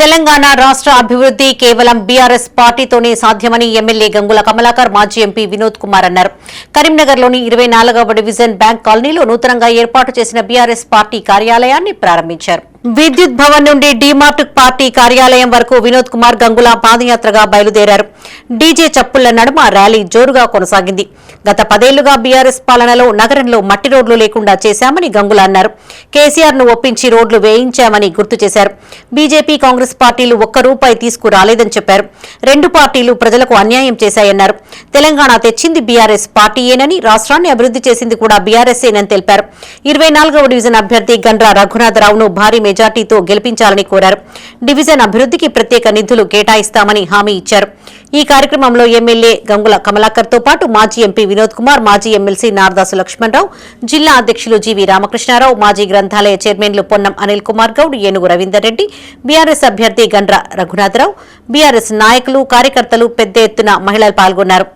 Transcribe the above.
తెలంగాణ రాష్ట్ర అభివృద్ధి కేవలం బీఆర్ఎస్ పార్టీతోనే సాధ్యమని ఎమ్మెల్యే గంగుల కమలాకర్ మాజీ ఎంపీ వినోద్ కుమార్ అన్నారు. కరీంనగర్లోని ఇరవై నాలుగవ డివిజన్ బ్యాంక్ కాలనీలో నూతనంగా ఏర్పాటు చేసిన బీఆర్ఎస్ పార్టీ కార్యాలయాన్ని ప్రారంభించారు. విద్యుత్ భవన్ నుండి డీమార్ట్ పార్టీ కార్యాలయం వరకు వినోద్ కుమార్ గంగుల పాదయాత్రగా బయలుదేరారు. డీజే చప్పుళ్ళ నడుమ ర్యాలీ జోరుగా కొనసాగింది. గత పదేళ్ళుగా బీఆర్ఎస్ పాలనలో నగరంలో మట్టి రోడ్లు లేకుండా చేశామని గంగుల అన్నారు. కేసీఆర్ను ఒప్పించి రోడ్లు వేయించామని గుర్తు చేశారు. బీజేపీ కాంగ్రెస్ పార్టీలు ఒక్క రూపాయి తీసుకురాలేదని చెప్పారు. రెండు పార్టీలు ప్రజలకు అన్యాయం చేశాయన్నారు. తెలంగాణ తెచ్చింది బీఆర్ఎస్ పార్టీయేనని రాష్ట్రాన్ని అభివృద్ధి చేసింది కూడా బీఆర్ఎస్ఏనని తెలిపారు. ఇరవై డివిజన్ అభ్యర్థి గండ్రా రఘునాథరావును భారీ మెజార్టీతో గెలిపించాలని కోరారు. డివిజన్ అభివృద్ధికి ప్రత్యేక నిధులు కేటాయిస్తామని హామీ ఇచ్చారు. ఈ కార్యక్రమంలో ఎమ్మెల్యే గంగుల కమలాకర్తో పాటు మాజీ ఎంపీ వినోద్ కుమార్ మాజీ ఎమ్మెల్సీ నారదాసు లక్ష్మణరావు జిల్లా అధ్యక్షులు జీవి రామకృష్ణారావు మాజీ గ్రంథాలయ చైర్మన్లు పొన్నం అనిల్ కుమార్ గౌడ్ ఏనుగు రవీందర్ రెడ్డి బీఆర్ఎస్ అభ్యర్థి గండ్ర రఘునాథరావు బీఆర్ఎస్ నాయకులు కార్యకర్తలు పెద్ద ఎత్తున మహిళలు పాల్గొన్నారు.